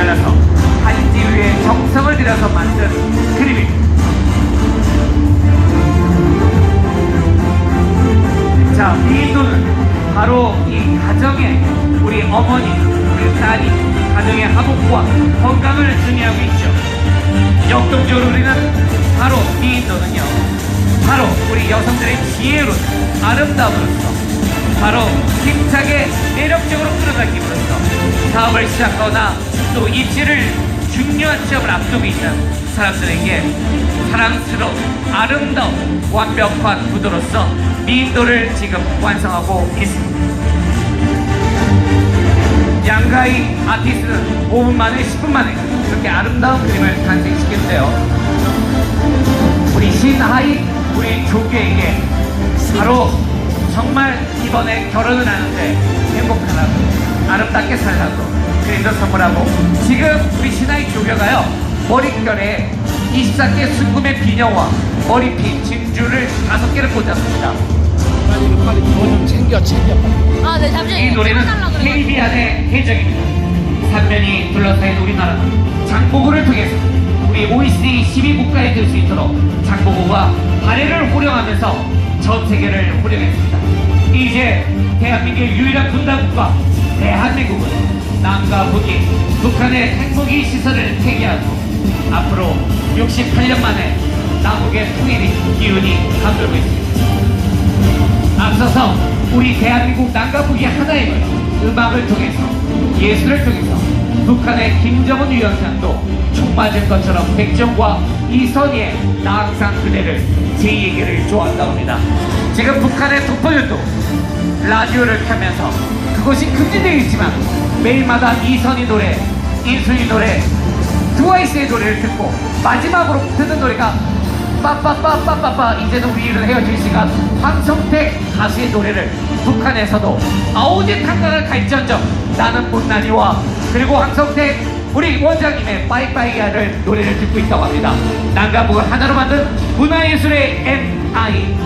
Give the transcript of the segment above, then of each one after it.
잘라서 한지 위에 정성을 들여서 만든 그림입니다. 자, 이 인도는 바로 이 가정의 우리 어머니, 우리 딸이 가정의 화목과 건강을 의미하고 있죠. 역동적으로 우리는 바로 이 인도는요, 바로 우리 여성들의 지혜로 아름다움으로써 바로 힘차게 매력적으로 끌어당김으로써 사업을 시작하거나 또 입시를 중요한 시험을 앞두고 있는 사람들에게 사랑스러운 아름다운 완벽한 구도로서 미인도를 지금 완성하고 있습니다. 양가이 아티스트는 5분 만에 10분 만에 그렇게 아름다운 그림을 탄생시켰는데요. 우리 신하이 우리 조교에게 바로 정말 이번에 결혼을 하는데 행복하라고 아름답게 살라고 그림도 선물하고 지금 우리 신하이 조교가요 머릿결에 24개 순금의 비녀와 머리핀 진주를 다섯 개를 꽂았습니다. 빨리 빨리 돈좀 챙겨 챙겨 빨리. 아, 네, 잠시만요. 이 노래는. 캐리비안의 해적입니다. 삼면이 둘러싸인 우리나라는 장보고를 통해서 우리 OECD 12국가에 들수 있도록 장보고가 발해를 호령하면서 전 세계를 호령했습니다. 이제 대한민국의 유일한 군단국가 대한민국은 남과 북이 북한의 핵무기 시설을 폐기하고 앞으로 68년 만에 남북의 통일이 기운이 감돌고 있습니다. 앞서서 우리 대한민국 남과 북이 하나임을 음악을 통해서 예술을 통해서 북한의 김정은 위원장도 총 맞은 것처럼 백정과 이선희의 나 항상 그대를 제 얘기를 좋아한다고 합니다. 지금 북한의 독보율도 라디오를 켜면서 그것이 금지되어 있지만 매일마다 이선희 노래, 인순이 노래, 트와이스의 노래를 듣고 마지막으로 듣는 노래가 빠빠빠빠빠빠 이제는 우리는 헤어질 시간. 황성택 가수의 노래를 북한에서도 아오지 탄강을 갈지언정 나는 못나니와 그리고 황성택 우리 원장님의 빠이빠이야를 노래를 듣고 있다고 합니다. 난감북을 하나로 만든 문화예술의 MI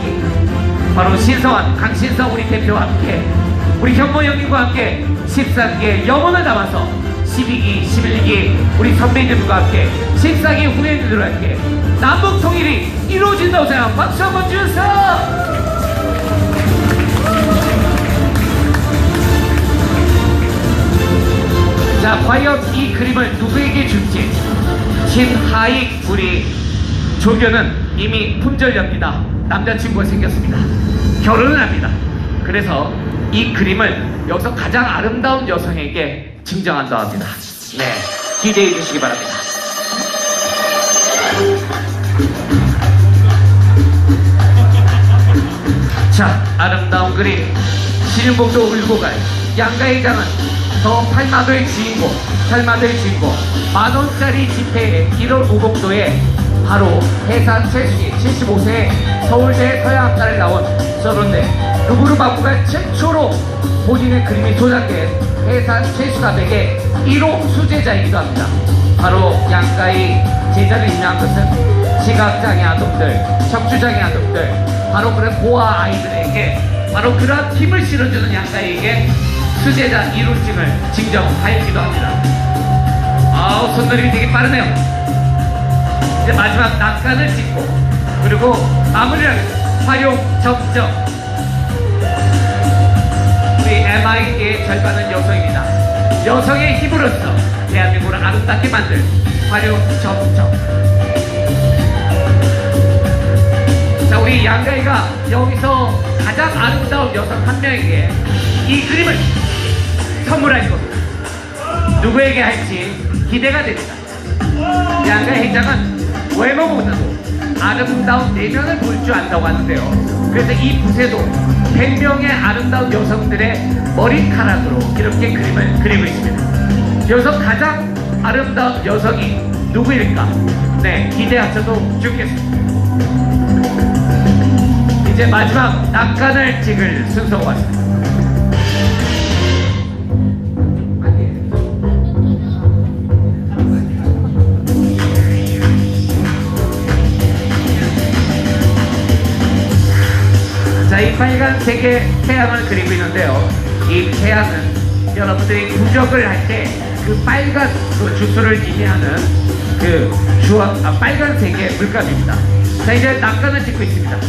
바로 신성환 강신성 우리 대표와 함께 우리 경모 형님과 함께 13기의 영혼을 담아서 12기, 11기 우리 선배님들과 함께 14기 후배님들과 함께 남북 통일이 이루어진다고 생각 박수 한번 주세요. 자 과연 이 그림을 누구에게 줄지? 신하익 우리 조교는 이미 품절렵니다 남자친구가 생겼습니다. 결혼을 합니다. 그래서 이 그림을 여기서 가장 아름다운 여성에게 증정한다 합니다. 네 기대해 주시기 바랍니다. 자 아름다운 그림. 신윤복도 울고 가요. 양가회장은 저 팔마도의 주인공 팔마도의 주인공 만원짜리 지폐의 1월 우복도에 바로 해산 최순이 75세 서울대 서양학과를 나온 서른데 루브르 박물관 최초로 본인의 그림이 도장된 해산 최수갑에게 1호 수제자이기도 합니다 바로 양가의 제자를 임명한 것은 시각장애 아동들, 척추장애 아동들, 바로 그런 고아 아이들에게 바로 그러한 힘을 실어주는 양가에게 수제자 이론증을 증정하였기도 합니다. 아우 손놀림이 되게 빠르네요. 이제 마지막 낙관을 찍고 그리고 마무리를 하겠습니다. 활용 점정 우리 MI의 절반은 여성입니다. 여성의 힘으로써 대한민국을 아름답게 만들 활용 점정 자, 우리 양가이가 여기서 가장 아름다운 여성 한 명에게 이 그림을 선물할 겁니다. 누구에게 할지 기대가 됩니다. 양가이 회장은 외모보다도 아름다운 내면을 볼 줄 안다고 하는데요. 그래서 이 붓에도 100명의 아름다운 여성들의 머리카락으로 이렇게 그림을 그리고 있습니다. 여기서 가장 아름다운 여성이 누구일까? 네, 기대하셔도 좋겠습니다. 이제 마지막 낙관을 찍을 순서가 왔습니다. 빨간색의 태양을 그리고 있는데요. 이 태양은 여러분들이 부적을 할 때 그 빨간 그 주스를 의미하는 그 주황, 아, 빨간색의 물감입니다. 자, 이제 낙관을 찍고 있습니다.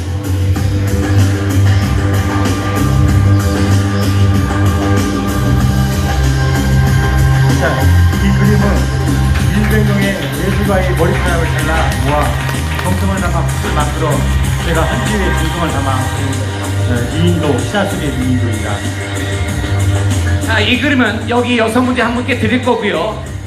자, 이 그림은 200명의 예술가의 머리카락을 잘라 모아 정성을 담아 붓을 만들어 제가 한 주에 정성을 담아 그, 미인도 시아 속의 미인도입니다. 자, 이 그림은 여기 여성분들 한 분께 드릴 거고요.